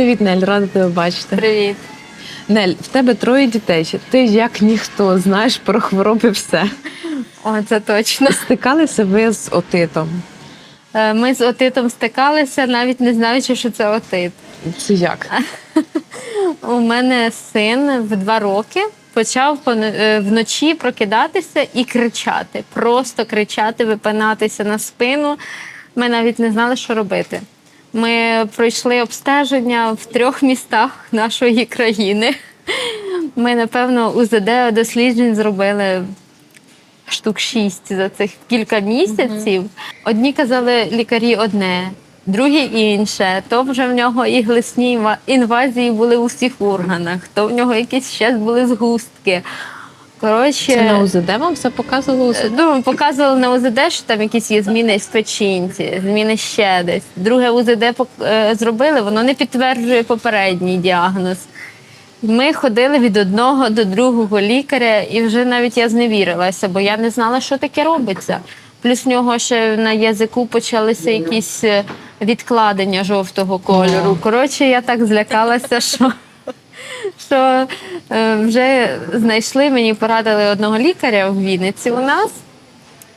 Привіт, Нель, рада тебе бачити. Привіт. Нель, в тебе троє дітей. Ти як ніхто знаєш про хвороби все. О, це точно. Стикалися ви з отитом. Е, Ми з отитом стикалися, навіть не знаючи, що це отит. Це як? У мене син в два роки почав е, вночі прокидатися і кричати. Просто кричати, випинатися на спину. Ми навіть не знали, що робити. Ми пройшли обстеження в трьох містах нашої країни. Ми, напевно, УЗД досліджень зробили штук шість за цих кілька місяців. Одні казали лікарі одне, другі інше. То вже в нього і глисні інвазії були у всіх органах, то в нього якісь ще були згустки. Коротше, Це на УЗД вам все показувало? УЗД? Ну, показували на УЗД, що там якісь є зміни в печінці, зміни ще десь. Друге УЗД е, зробили, воно не підтверджує попередній діагноз. Ми ходили від одного до другого лікаря, і вже навіть я зневірилася, бо я не знала, що таке робиться. Плюс в нього ще на язику почалися якісь е, відкладення жовтого кольору. Коротше, я так злякалася, що що е, вже знайшли, мені порадили одного лікаря в Вінниці у нас.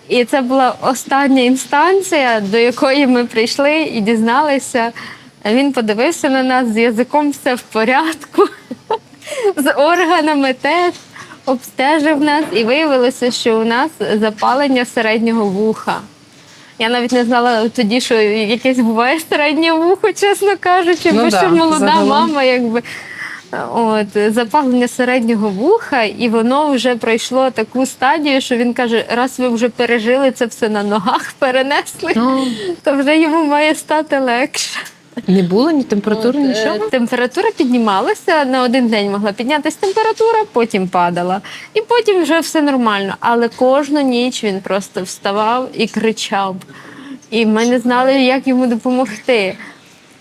І це була остання інстанція, до якої ми прийшли і дізналися. Він подивився на нас з язиком все в порядку, з органами теж обстежив нас і виявилося, що у нас запалення середнього вуха. Я навіть не знала тоді, що якесь буває середнє вухо, чесно кажучи, Ну бо да, ще молода загалом. мама, якби. От, запалення середнього вуха, і воно вже пройшло таку стадію, що він каже: раз ви вже пережили це все на ногах, перенесли, Ну, то вже йому має стати легше. не було ні температури, От, е, нічого? Температура піднімалася на один день могла піднятися температура, потім падала. І потім вже все нормально. Але кожну ніч він просто вставав і кричав. І ми не знали, як йому допомогти.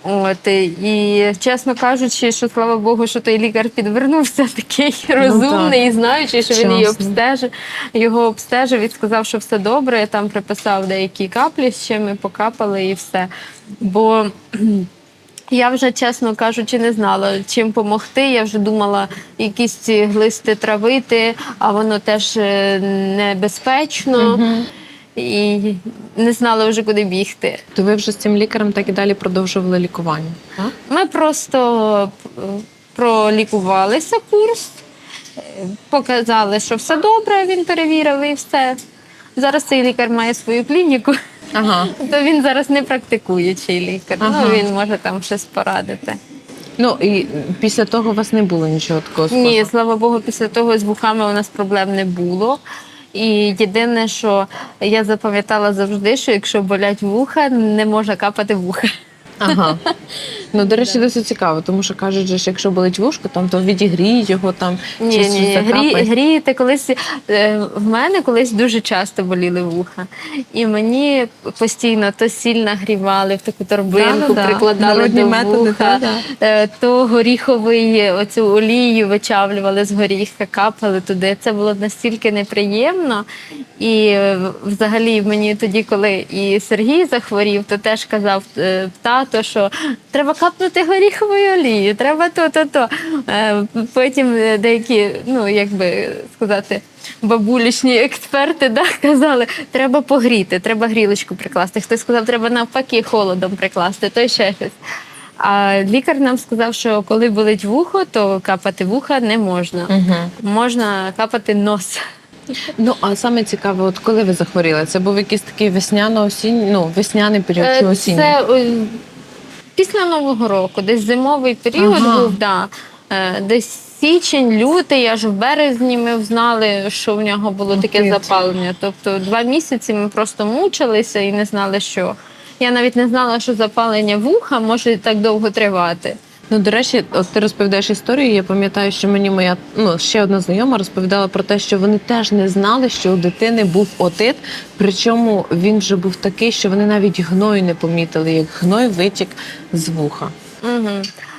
От і чесно кажучи, що слава Богу, що той лікар підвернувся такий розумний і знаючий, що він її обстежив. Його обстежив і сказав, що все добре. Я там приписав деякі каплі, ще ми покапали і все. Бо я вже, чесно кажучи, не знала, чим допомогти. Я вже думала, якісь ці глисти травити, а воно теж е, небезпечно. І не знала вже, куди бігти. То ви вже з цим лікарем так і далі продовжували лікування? Так? Ми просто е, пролікувалися курс, показали, що все добре, він перевірив і все. Зараз цей лікар має свою клініку, Ага. то він зараз не практикуючий лікар. Ага. Ну він може там щось порадити. Ну і після того у вас не було нічого такого Ні, слава Богу, після того з вухами у нас проблем не було. І єдине, що я запам'ятала завжди, що якщо болять вуха, не можна капати вуха. Ага. Ну, до речі, досить цікаво, тому що кажуть, що якщо болить вушко, там то відігрій його там Ні, чи ні, грі, грієте колись. е, В мене колись дуже часто боліли вуха. І мені постійно то сіль нагрівали, в таку торбинку Да-да-да. прикладали Народні до методи, вуха, да-да. е, то горіховий оцю олію вичавлювали з горіха, капали туди. Це було настільки неприємно. І е, взагалі мені тоді, коли і Сергій захворів, то теж казав е, тато, що треба капнути горіхової олії, треба то, то, то. Е, Потім е, деякі, ну як би сказати, бабулічні експерти да, казали, треба погріти, треба грілочку прикласти. Хтось сказав, треба навпаки холодом прикласти, то ще щось. А лікар нам сказав, що коли болить вухо, то капати вуха не можна. Угу. Можна капати нос. Ну а саме цікаве, от коли ви захворіли, це був якийсь такий весняно осінній ну весняний період чи Е, осінній? Це після Нового року, десь зимовий період Ага. був, да. Е, десь січень, лютий, аж в березні ми знали, що в нього було таке запалення. Тобто два місяці ми просто мучилися і не знали, що. Я навіть не знала, що запалення вуха може так довго тривати. Ну, до речі, от ти розповідаєш історію. Я пам'ятаю, що мені моя ну ще одна знайома розповідала про те, що вони теж не знали, що у дитини був отит. Причому він вже був такий, що вони навіть гною не помітили, як гной витік з вуха. Угу.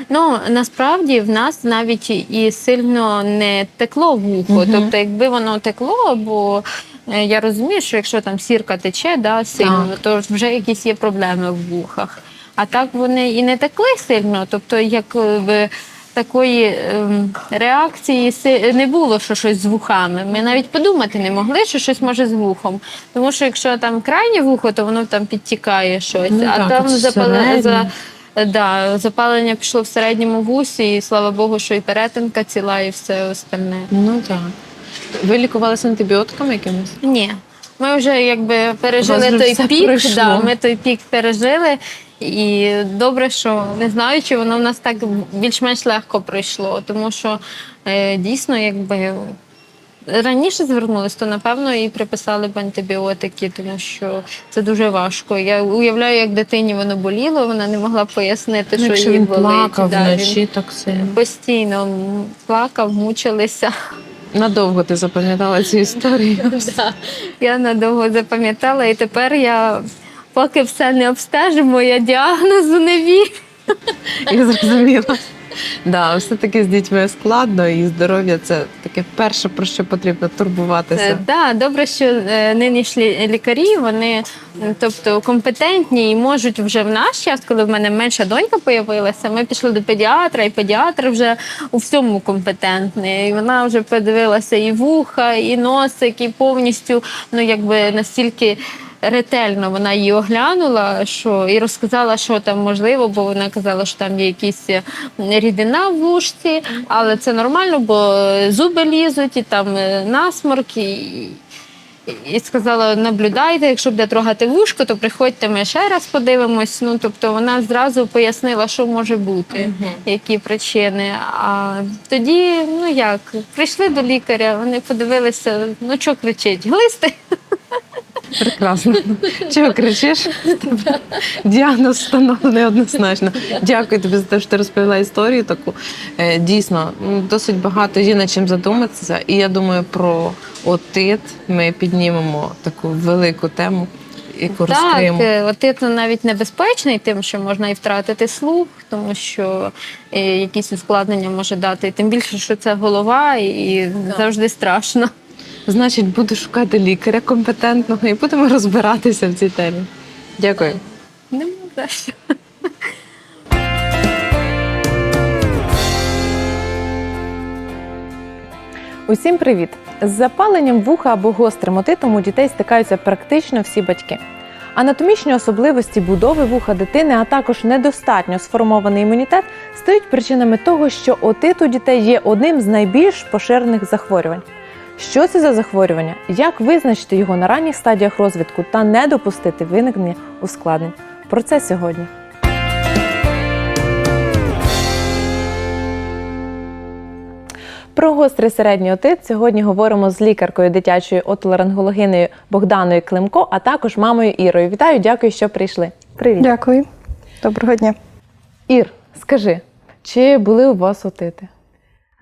Ну насправді в нас навіть і сильно не текло вухо. Мгм. Тобто, якби воно текло, бо е, я розумію, що якщо там сірка тече, да, сильно, Так. то вже якісь є проблеми в вухах. А так вони і не текли сильно. Тобто, якби такої ем, реакції не було, що щось з вухами. Ми навіть подумати не могли, що щось може з вухом. Тому що якщо там крайнє вухо, то воно там підтікає щось. Ну а так, там запалення, за, да, запалення пішло в середньому вусі, і слава Богу, що і перетинка ціла, і все остальне. Ну так. Ви лікувалися антибіотиками якимись? Ні. Ми вже якби пережили той пік. Да, ми той пік пережили. І добре, що не знаю, чи воно в нас так більш-менш легко пройшло, тому що е, дійсно, якби раніше звернулись, то напевно і приписали б антибіотики, тому що це дуже важко. Я уявляю, як дитині воно боліло, вона не могла пояснити, Ну, що їй він болить. плакав Да, він так сильно. постійно плакав, мучилися. Надовго ти запам'ятала цю історію. Да. Я надовго запам'ятала, і тепер я, поки все не обстежимо, я діагнозу не вірю. Я зрозуміла. Да, все-таки з дітьми складно, і здоров'я це таке перше, про що потрібно турбуватися. Е, Да, добре, що е, нинішні лікарі вони тобто компетентні і можуть вже в наш час, коли в мене менша донька появилася, ми пішли до педіатра, і педіатр вже у всьому компетентний. І вона вже подивилася і вуха, і носик, і повністю ну якби настільки. Ретельно вона її оглянула, що і розказала, що там можливо, бо вона казала, що там є якісь е, рідина в вушці, але це нормально, бо зуби лізуть, і там е, насморк, і, і сказала: наблюдайте, якщо буде трогати вушко, то приходьте, ми ще раз подивимось. Ну тобто вона зразу пояснила, що може бути, які причини. А тоді, ну як, прийшли до лікаря, вони подивилися, ну що кричить, глисти. Прекрасно. Чого кричиш? Діагноз встановлений однозначно. Дякую тобі за те, що ти розповіла історію таку. Е, Дійсно, досить багато є над чим задуматися. І я думаю, про отит ми піднімемо таку велику тему, яку Так, е, отит навіть небезпечний, тим, що можна і втратити слух, тому що е, якісь ускладнення може дати. Тим більше, що це голова, і завжди страшно. Значить, буду шукати лікаря компетентного і будемо розбиратися в цій темі. Дякую. Нема за що. Усім привіт! З запаленням вуха або гострим отитом у дітей стикаються практично всі батьки. Анатомічні особливості будови вуха дитини, а також недостатньо сформований імунітет стають причинами того, що отит у дітей є одним з найбільш поширених захворювань. Що це за захворювання? Як визначити його на ранніх стадіях розвитку та не допустити виникнення ускладнень? Про це сьогодні. Про гострий середній отит сьогодні говоримо з лікаркою дитячої отоларингологинею Богданою Климко, а також мамою Ірою. Вітаю, дякую, що прийшли. Привіт. Дякую. Доброго дня. Ір, скажи, чи були у вас отити?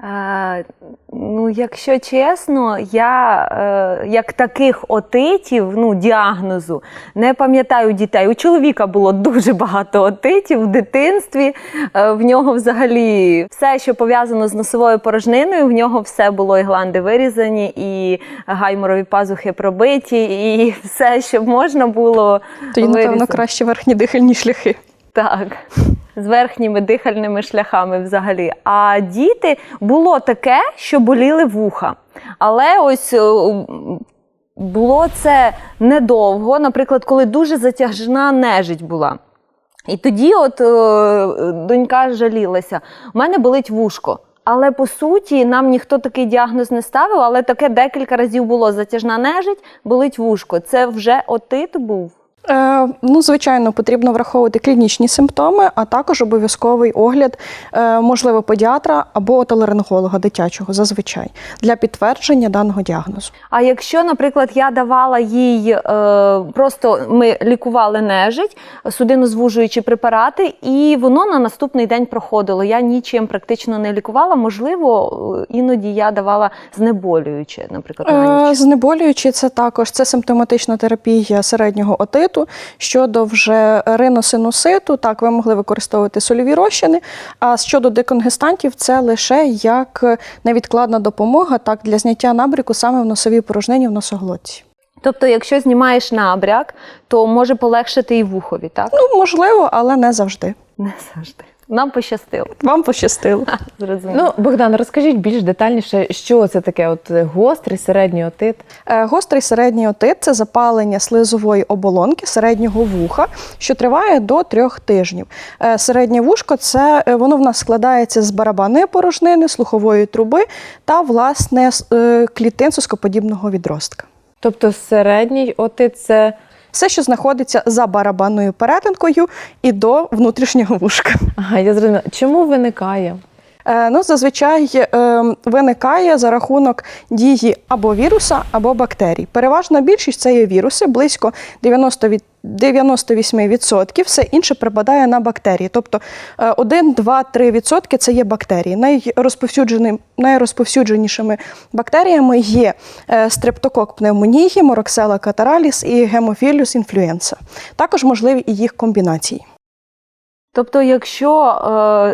Е, ну, якщо чесно, я е, як таких отитів, ну, діагнозу, не пам'ятаю дітей. У чоловіка було дуже багато отитів в дитинстві. Е, в нього взагалі все, що пов'язано з носовою порожниною, в нього все було і гланди вирізані, і гайморові пазухи пробиті, і все, що можна було. Тоді, напевно, краще верхні дихальні шляхи. Так, з верхніми дихальними шляхами взагалі. А діти було таке, що боліли вуха. Але ось е, було це недовго, наприклад, коли дуже затяжна нежить була. І тоді, от е, донька жалілася, у мене болить вушко. Але по суті нам ніхто такий діагноз не ставив, але таке декілька разів було затяжна нежить, болить вушко. Це вже отит був. Е, ну, звичайно, потрібно враховувати клінічні симптоми, а також обов'язковий огляд, е, можливо, педіатра або отоларинголога дитячого зазвичай для підтвердження даного діагнозу. А якщо, наприклад, я давала їй е, просто ми лікували нежить, судинозвужуючі препарати, і воно на наступний день проходило. Я нічим практично не лікувала. Можливо, е, іноді я давала знеболююче, наприклад, на Е, ніч. знеболюючі це також це симптоматична терапія середнього отиту. Щодо вже риносинуситу, так ви могли використовувати сольові розчини. А щодо деконгестантів, це лише як невідкладна допомога, так для зняття набріку саме в носовій порожнині в носоглотці. Тобто, якщо знімаєш набряк, то може полегшити і вухові, так? Ну, можливо, але не завжди. Не завжди. Нам пощастило. Вам пощастило. Зрозуміло. Ну, Богдан, розкажіть більш детальніше, що це таке от е, гострий середній отит. Е, Гострий середній отит це запалення слизової оболонки середнього вуха, що триває до трьох тижнів. Е, Середнє вушко це е, воно в нас складається з барабанної порожнини, слухової труби та власне е, клітин соскоподібного відростка. Тобто середній отит це Все, що знаходиться за барабанною перетинкою і до внутрішнього вушка. ага, я зрозуміла. Чому виникає? Е, Ну, зазвичай е, виникає за рахунок дії або віруса, або бактерій. Переважна більшість це є віруси, близько 90 від 98%, все інше припадає на бактерії. Тобто 1, 2, 3% це є бактерії. Найрозповсюдженими Найрозповсюдженішими бактеріями є е, стрептокок пневмонії, мороксела катараліс і гемофіліус інфлюенса. Також можливі і їх комбінації. Тобто, якщо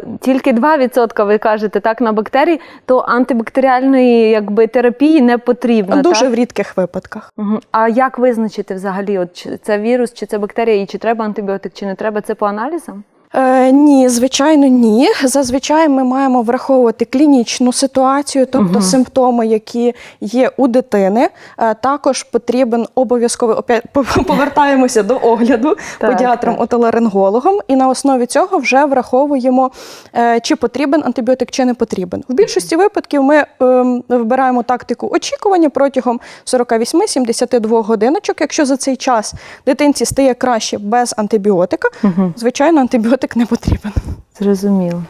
е, тільки 2% ви кажете так на бактерії, то антибактеріальної якби, терапії не потрібно. Дуже так? в рідких випадках. Угу. А як визначити взагалі, от, чи це вірус, чи це бактерія, і чи треба антибіотик, чи не треба? Це по аналізам? Е, ні, звичайно, ні. Зазвичай ми маємо враховувати клінічну ситуацію, тобто Мгм. симптоми, які є у дитини. Е, також потрібен обов'язково опять повертаємося до огляду педіатром отоларингологом, і на основі цього вже враховуємо, е, чи потрібен антибіотик, чи не потрібен. В більшості випадків ми ем, вибираємо тактику очікування протягом 48-72 годиночок. Якщо за цей час дитинці стає краще без антибіотика, Угу. Звичайно, антибіотик не потрібен. Зрозуміло.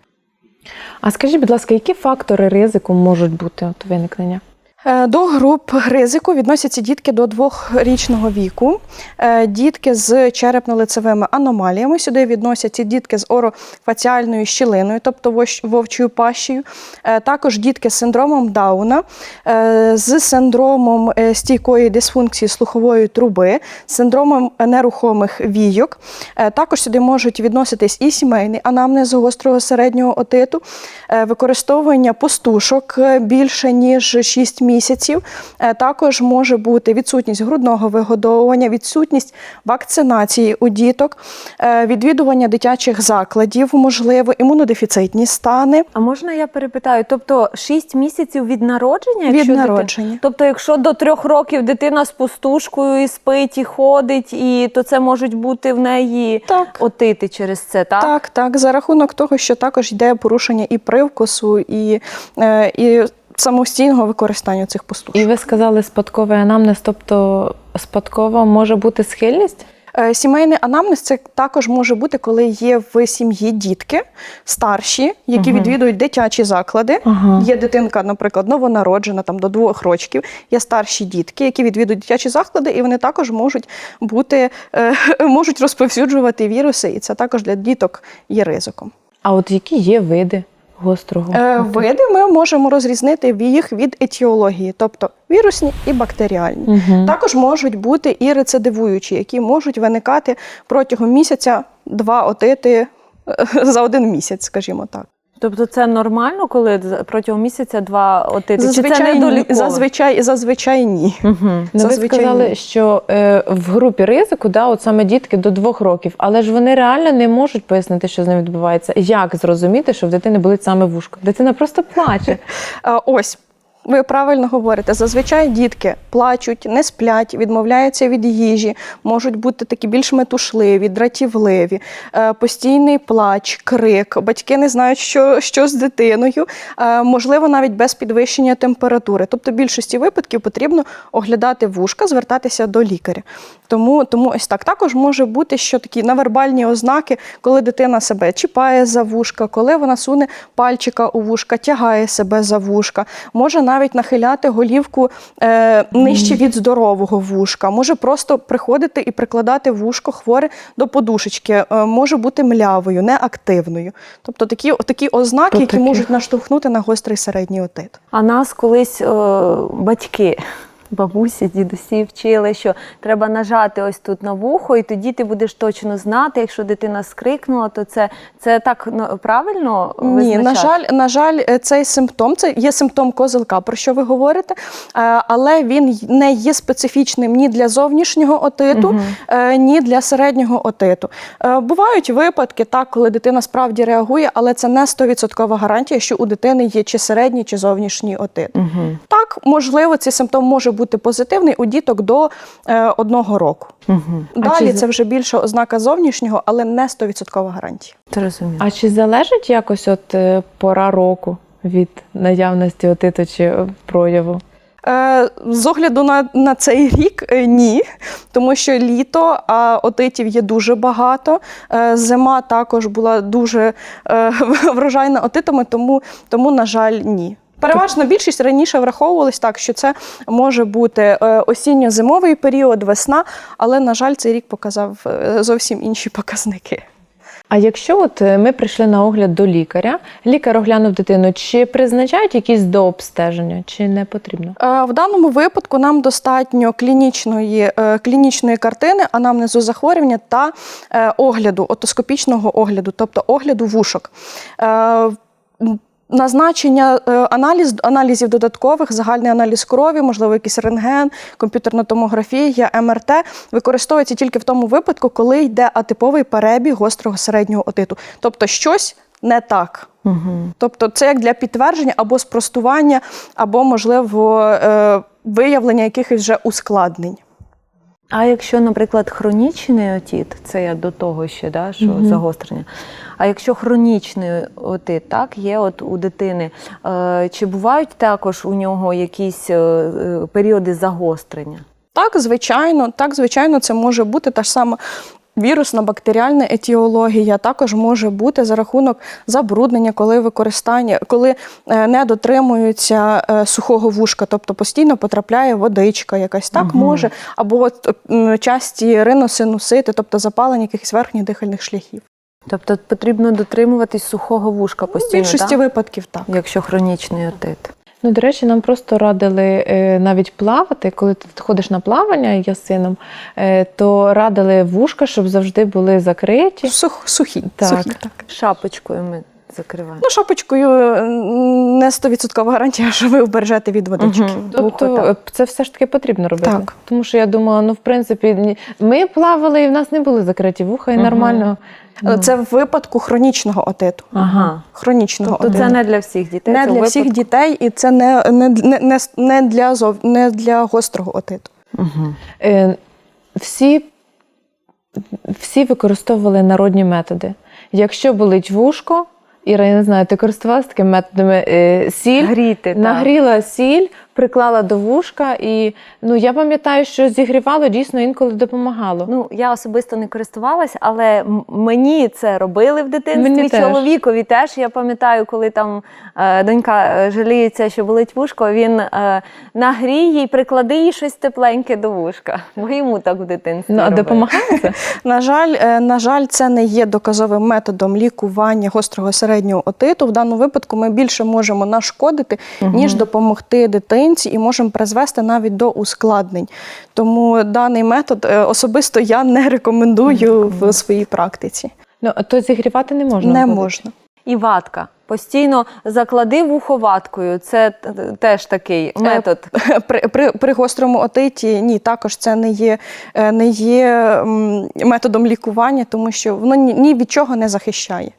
А скажіть, будь ласка, які фактори ризику можуть бути от виникнення? Е, До груп ризику відносяться дітки до двохрічного віку, е, дітки з черепно-лицевими аномаліями. Сюди відносяться дітки з орофаціальною щілиною, тобто вовчою пащею. Е, Також дітки з синдромом Дауна, з синдромом стійкої дисфункції слухової труби, з синдромом нерухомих війок. Також сюди можуть відноситись і сімейний анамнез гострого середнього отиту, використовування пустушок е, більше ніж 6 місяців. Е, Також може бути відсутність грудного вигодовування, відсутність вакцинації у діток, е, відвідування дитячих закладів, можливо, імунодефіцитні стани А можна я перепитаю? Тобто 6 місяців від народження? від якщо дитина- народження. Тобто, якщо до трьох років дитина з пустушкою і спить, і ходить, і то це можуть бути в неї Так. отити через це, так? Так, так, за рахунок того, що також йде порушення і привкусу, і, е, і самостійного використання цих пустушок. І ви сказали спадковий анамнез, тобто спадкова може бути схильність? Е, Сімейний анамнез це також може бути, коли є в сім'ї дітки старші, які Мгм. відвідують дитячі заклади. Ага. Є дитинка, наприклад, новонароджена там до двох років. Є старші дітки, які відвідують дитячі заклади, і вони також можуть бути е, можуть розповсюджувати віруси, і це також для діток є ризиком. А от які є види гострого? Е. Види ми можемо розрізнити їх від етіології, тобто вірусні і бактеріальні. Угу. Також можуть бути і рецидивуючі, які можуть виникати протягом місяця два отити е, за один місяць, скажімо так. Тобто це нормально, коли з- протягом місяця два отити? Чи це Зазвичай, ні, недоліково? зазвичай, зазвичай ні. Угу. Ну, ви сказали, ні. що е, в групі ризику, да, от саме дітки до двох років, але ж вони реально не можуть пояснити, що з ним відбувається. Як зрозуміти, що в дитини болить саме вушко? Дитина просто плаче. Ось. Ви правильно говорите, зазвичай дітки плачуть, не сплять, відмовляються від їжі, можуть бути такі більш метушливі, дратівливі, е, постійний плач, крик. Батьки не знають, що, що з дитиною, е, можливо, навіть без підвищення температури. Тобто, в більшості випадків потрібно оглядати вушка, звертатися до лікаря. Тому, тому ось так. Також може бути, що такі навербальні ознаки, коли дитина себе чіпає за вушка, коли вона суне пальчика у вушка, тягає себе за вушка, може навіть нахиляти голівку е, нижче від здорового вушка, може просто приходити і прикладати вушко хворе до подушечки, е, може бути млявою, неактивною. Тобто такі, такі ознаки, То які таке. можуть наштовхнути на гострий середній отит. А нас колись е, батьки бабусі, дідусі вчили, що треба нажати ось тут на вухо, і тоді ти будеш точно знати, якщо дитина скрикнула, то це, це так ну, правильно Ні, на жаль, на жаль, е, цей симптом це є симптом козелка, про що ви говорите, е, але він не є специфічним ні для зовнішнього отиту, е, ні для середнього отиту. Бувають випадки, так, коли дитина справді реагує, але це не 100% гарантія, що у дитини є чи середній, чи зовнішній отит. Так, можливо, цей симптом може бути позитивний у діток до е, одного року. Далі чи це вже більше ознака зовнішнього, але не 100% гарантія. Зрозуміло. А чи залежить якось от е, пора року від наявності отиту чи е, прояву? Е, З огляду на, на цей рік ні, тому що літо, а отитів є дуже багато. Зима також була дуже е, врожайна отитами, тому, тому, на жаль, ні. Переважна більшість раніше враховувалась так, що це може бути е, осінньо-зимовий період, весна, але, на жаль, цей рік показав е, зовсім інші показники. А якщо от е, ми прийшли на огляд до лікаря, лікар оглянув дитину, чи призначають якісь дообстеження, чи не потрібно? В даному випадку нам достатньо клінічної, клінічної картини, анамнезу захворювання та огляду, отоскопічного огляду, тобто огляду вушок. Назначення е, аналіз, аналізів додаткових, загальний аналіз крові, можливо, якийсь рентген, комп'ютерна томографія, МРТ використовується тільки в тому випадку, коли йде атиповий перебіг гострого середнього отиту. Тобто щось не так. Тобто це як для підтвердження або спростування, або, можливо, е, виявлення якихось вже ускладнень. А якщо, наприклад, хронічний отіт, це я до того ще, да, що загострення. А якщо хронічний отит, так, є от у дитини, е, чи бувають також у нього якісь е, е, періоди загострення? Так, звичайно, так, звичайно, це може бути та ж сама. Вірусна бактеріальна етіологія також може бути за рахунок забруднення, коли використання, коли е, не дотримуються е, сухого вушка, тобто постійно потрапляє водичка, якась так може, або от, часті риносинусити, тобто запалення якихось верхніх дихальних шляхів. Тобто потрібно дотримуватись сухого вушка В більшості так? випадків так. якщо хронічний отит. Ну, до речі, нам просто радили е, навіть плавати, коли ти ходиш на плавання, я з сином, е, то радили вушка, щоб завжди були закриті. Сух, сухі, Так. сухі, так. Шапочкою ми закриваємо. Ну, шапочкою не 100% гарантія, що ви вбережете від водички. Мгм. Тобто це все ж таки потрібно робити. Так. Тому що я думала, ну в принципі, ми плавали і в нас не були закриті вуха, і Мгм. нормально. Е, Це в випадку хронічного отиту. Ага. Хронічного Тобто отиту. це не для всіх дітей. не це для всіх випадку- дітей, і це не, не, не, не, не, для, зов, не для гострого отиту. Мгм. Е, всі, всі використовували народні методи. Якщо болить вушко, Іра, я не знаю, ти користувалася такими методами е, сіль, Гріти. так. нагріла сіль, приклала до вушка, і ну я пам'ятаю, що зігрівало дійсно інколи допомагало. Ну, я особисто не користувалась, але мені це робили в дитинстві. Мені теж. Чоловікові теж. Я пам'ятаю, коли там е, донька е, жаліється, що болить вушко, він е, нагрій їй, приклади їй щось тепленьке до вушка. Бо йому так в дитинстві. ну а це? На жаль, е, на жаль, це не є доказовим методом лікування гострого середнього отиту. В даному випадку ми більше можемо нашкодити, ніж допомогти дитинці, і можемо призвести навіть до ускладнень. Тому даний метод е, особисто я не рекомендую в своїй практиці. Ну то зігрівати не можна. Не можна. І ватка. Постійно заклади вухо ваткою. Це теж такий метод. При, при, при гострому отиті ні, також це не є, е, не є методом лікування, тому що воно ні, ні від чого не захищає.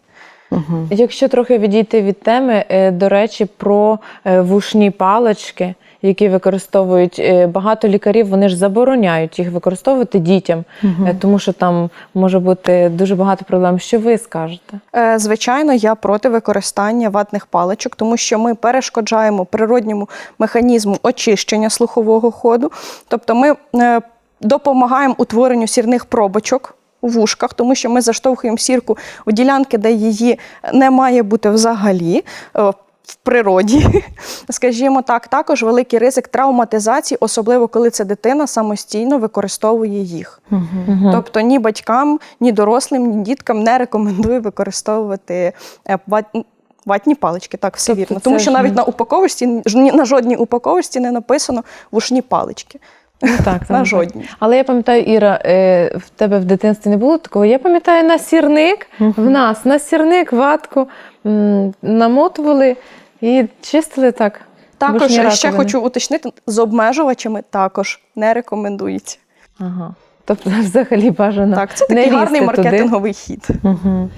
Якщо трохи відійти від теми, е, до речі, про е, вушні палички, які використовують е, багато лікарів, вони ж забороняють їх використовувати дітям, е, тому що там може бути дуже багато проблем. Що ви скажете? Звичайно, я проти використання ватних паличок, тому що ми перешкоджаємо природньому механізму очищення слухового ходу. Тобто ми допомагаємо утворенню сірних пробочок. У вушках, тому що ми заштовхуємо сірку у ділянки, де її не має бути взагалі. е, В природі, скажімо так, також великий ризик травматизації, особливо коли це дитина самостійно використовує їх. Тобто ні батькам, ні дорослим, ні діткам не рекомендую використовувати е, Ватні палички, так, все Тобто вірно. Тому що навіть не- на упаковочці, на жодній упаковочці не написано вушні палички. Ну, так, там На так. жодній. Але я пам'ятаю, Іра, е, в тебе в дитинстві не було такого. Я пам'ятаю, на сірник в нас на сірник ватку намотували і чистили так. Також ще раковини. хочу уточнити, з обмежувачами також не рекомендується. Ага. Тобто, взагалі бажано. Так, це не такий гарний лізти туди. маркетинговий хід. Угу.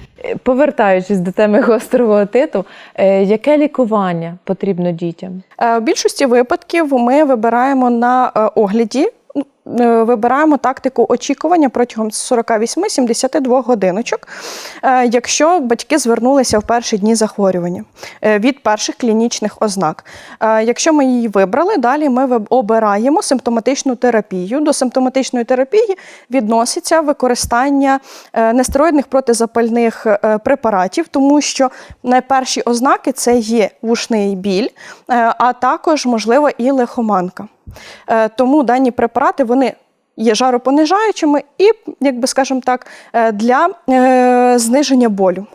Повертаючись до теми гострого отиту, е, яке лікування потрібно дітям? Е, В більшості випадків ми вибираємо на е, огляді. Е, Вибираємо тактику очікування протягом 48-72 годиночок, е, якщо батьки звернулися в перші дні захворювання е, від перших клінічних ознак. Якщо ми її вибрали, далі ми обираємо симптоматичну терапію. До симптоматичної терапії відноситься використання нестероїдних протизапальних препаратів, тому що найперші ознаки це є вушний біль, а також, можливо, і лихоманка. Е, Тому дані препарати вони є жаропонижаючими і, як би скажемо так, е, для е, зниження болю.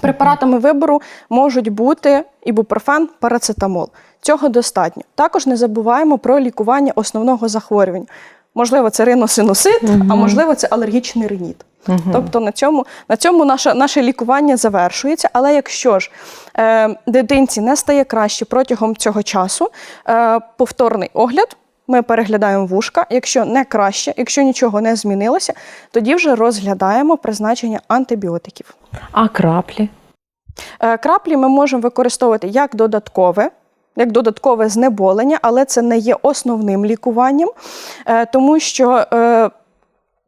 Препаратами вибору можуть бути ібупрофен, парацетамол. Цього достатньо. Також не забуваємо про лікування основного захворювання. Можливо, це риносинусит, а можливо, це алергічний риніт. Тобто на цьому, на цьому наше, наше лікування завершується. Але якщо ж е, дитинці не стає краще протягом цього часу, е, повторний огляд. Ми переглядаємо вушка. Якщо не краще, якщо нічого не змінилося, тоді вже розглядаємо призначення антибіотиків. А краплі? Е, Краплі ми можемо використовувати як додаткове. Як додаткове знеболення, але це не є основним лікуванням, е, тому що е,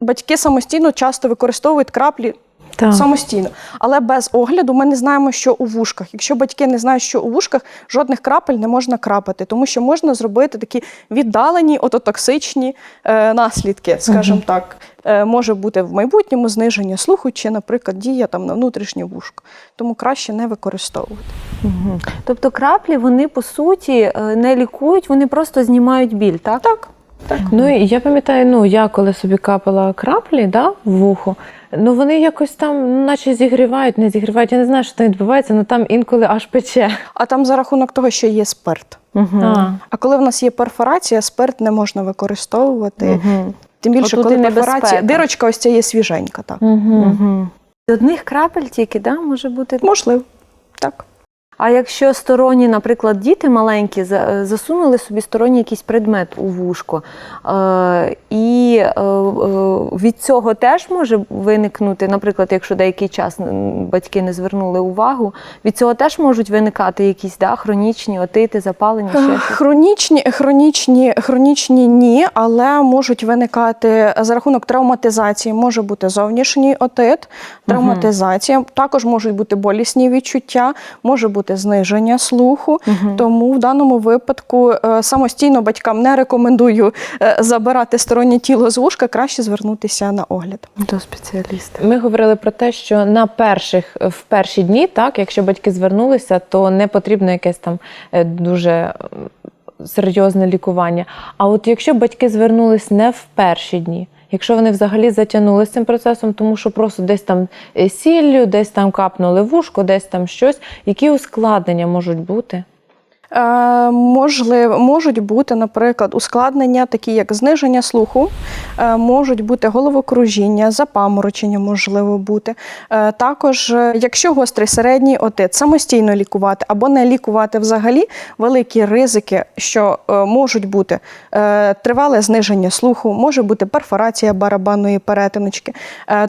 батьки самостійно часто використовують краплі Так. самостійно, але без огляду ми не знаємо, що у вушках. Якщо батьки не знають, що у вушках, жодних крапель не можна крапати, тому що можна зробити такі віддалені ототоксичні е, наслідки, скажімо так. Е, може бути в майбутньому зниження слуху чи, наприклад, дія там на внутрішнє вушко. Тому краще не використовувати. Угу. Тобто краплі вони по суті е, не лікують, вони просто знімають біль, так? Так. Так. Ну і я пам'ятаю, ну я коли собі капала краплі да, в вухо, ну вони якось там, наче зігрівають, не зігрівають. Я не знаю, що там відбувається, але там інколи аж пече. А там за рахунок того, що є спирт. Угу. А. А коли в нас є перфорація, спирт не можна використовувати. Угу. Тим більше, Отут коли і перфорація, небезпека. дирочка ось ця є свіженька. Так. Угу. Угу. З одних крапель тільки, да, може бути. Можливо. Так. А якщо сторонні, наприклад, діти маленькі е, засунули собі сторонній якийсь предмет у вушко, е, і е, від цього теж може виникнути, наприклад, якщо деякий час батьки не звернули увагу, від цього теж можуть виникати якісь да, хронічні отити, запалення, ще щось. Хронічні, хронічні, хронічні ні, але можуть виникати за рахунок травматизації, може бути зовнішній отит, травматизація, також можуть бути болісні відчуття, може бути зниження слуху. Мгм. Тому в даному випадку е, самостійно батькам не рекомендую е, забирати стороннє тіло з вушка, краще звернутися на огляд. До спеціаліста. Ми говорили про те, що на перших в перші дні, так, якщо батьки звернулися, то не потрібно якесь там е, дуже серйозне лікування. А от якщо батьки звернулись не в перші дні, якщо вони взагалі затягнули з цим процесом, тому що просто десь там е, сіллю, десь там капнули вушко, десь там щось, які ускладнення можуть бути? Е, можливо, можуть бути, наприклад, ускладнення, такі як зниження слуху, е, можуть бути головокружіння, запаморочення, можливо бути. Е, також, якщо гострий середній отит, самостійно лікувати або не лікувати взагалі, великі ризики, що можуть бути тривале зниження слуху, може бути перфорація барабанної перетиночки,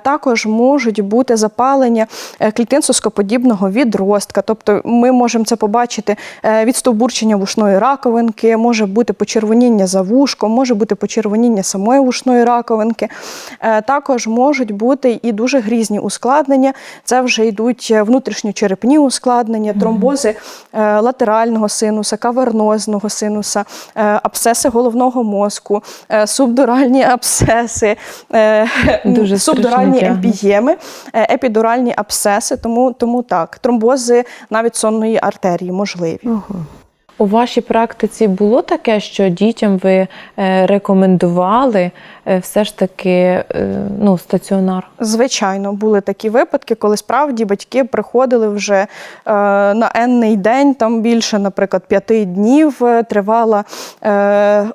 також можуть бути запалення е, клітинсоскоподібного відростка. Тобто ми можемо це побачити е, від стовбурчення вушної раковинки, може бути почервоніння за вушком, може бути почервоніння самої вушної раковинки. Е, Також можуть бути і дуже грізні ускладнення. Це вже йдуть внутрішньочерепні ускладнення, тромбози е, латерального синуса, кавернозного синуса, е, абсцеси головного мозку, субдуральні абсцеси, е, Дуже субдуральні емпієми, епідуральні абсцеси, тому, тому так, тромбози навіть сонної артерії можливі. У вашій практиці було таке, що дітям ви е, рекомендували е, все ж таки е, ну, стаціонар? Звичайно, були такі випадки, коли справді батьки приходили вже на енний день, там більше, наприклад, п'яти днів тривала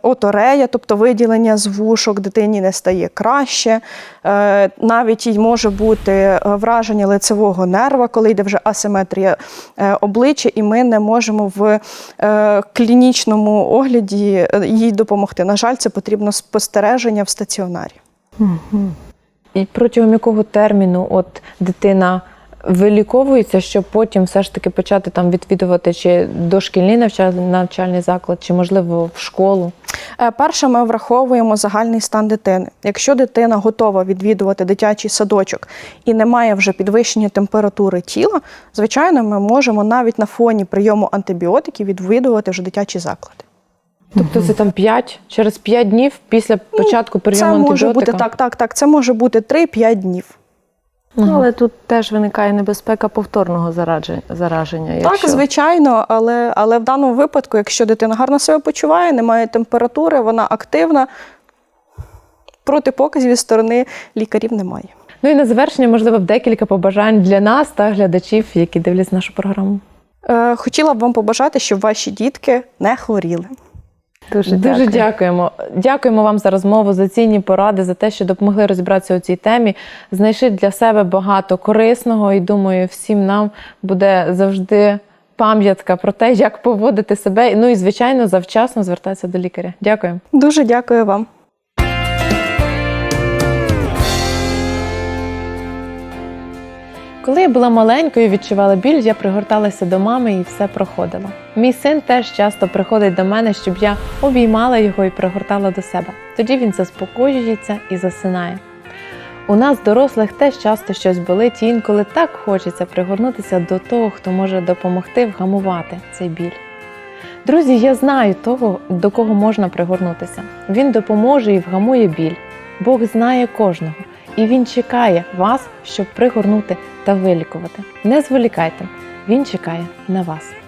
оторея, тобто виділення з вушок, дитині не стає краще. Навіть й може бути враження лицевого нерва, коли йде вже асиметрія обличчя, і ми не можемо в клінічному огляді е, їй допомогти. На жаль, це потрібно спостереження в стаціонарі. І протягом якого терміну от дитина виліковується, щоб потім все ж таки почати там відвідувати чи дошкільний навчальний, навчальний заклад, чи можливо в школу? Е, Перше, ми враховуємо загальний стан дитини. Якщо дитина готова відвідувати дитячий садочок і не має вже підвищення температури тіла, звичайно, ми можемо навіть на фоні прийому антибіотиків відвідувати вже дитячі заклади. Тобто це там 5, через 5 днів після початку прийому Ну, Це може антибіотика? бути так, так, так. Це може бути 3-5 днів. Ага. Але тут теж виникає небезпека повторного зараження. Якщо... Так, звичайно, але, але в даному випадку, якщо дитина гарно себе почуває, немає температури, вона активна, протипоказів зі сторони лікарів немає. Ну і на завершення, можливо, декілька побажань для нас та глядачів, які дивляться нашу програму. Е, хотіла б вам побажати, щоб ваші дітки не хворіли. Дуже, Дуже дякуємо. Дякуємо вам за розмову, за цінні поради, за те, що допомогли розібратися у цій темі. Знайшли для себе багато корисного, і думаю, всім нам буде завжди пам'ятка про те, як поводити себе. Ну і звичайно, завчасно звертатися до лікаря. Дякую. Дуже дякую вам. Коли я була маленькою, і відчувала біль, я пригорталася до мами і все проходило. Мій син теж часто приходить до мене, щоб я обіймала його і пригортала до себе. Тоді він заспокоюється і засинає. У нас, дорослих, теж часто щось болить, і інколи так хочеться пригорнутися до того, хто може допомогти вгамувати цей біль. Друзі, я знаю того, до кого можна пригорнутися. Він допоможе і вгамує біль. Бог знає кожного, і Він чекає вас, щоб пригорнути та вилікувати. Не зволікайте, Він чекає на вас.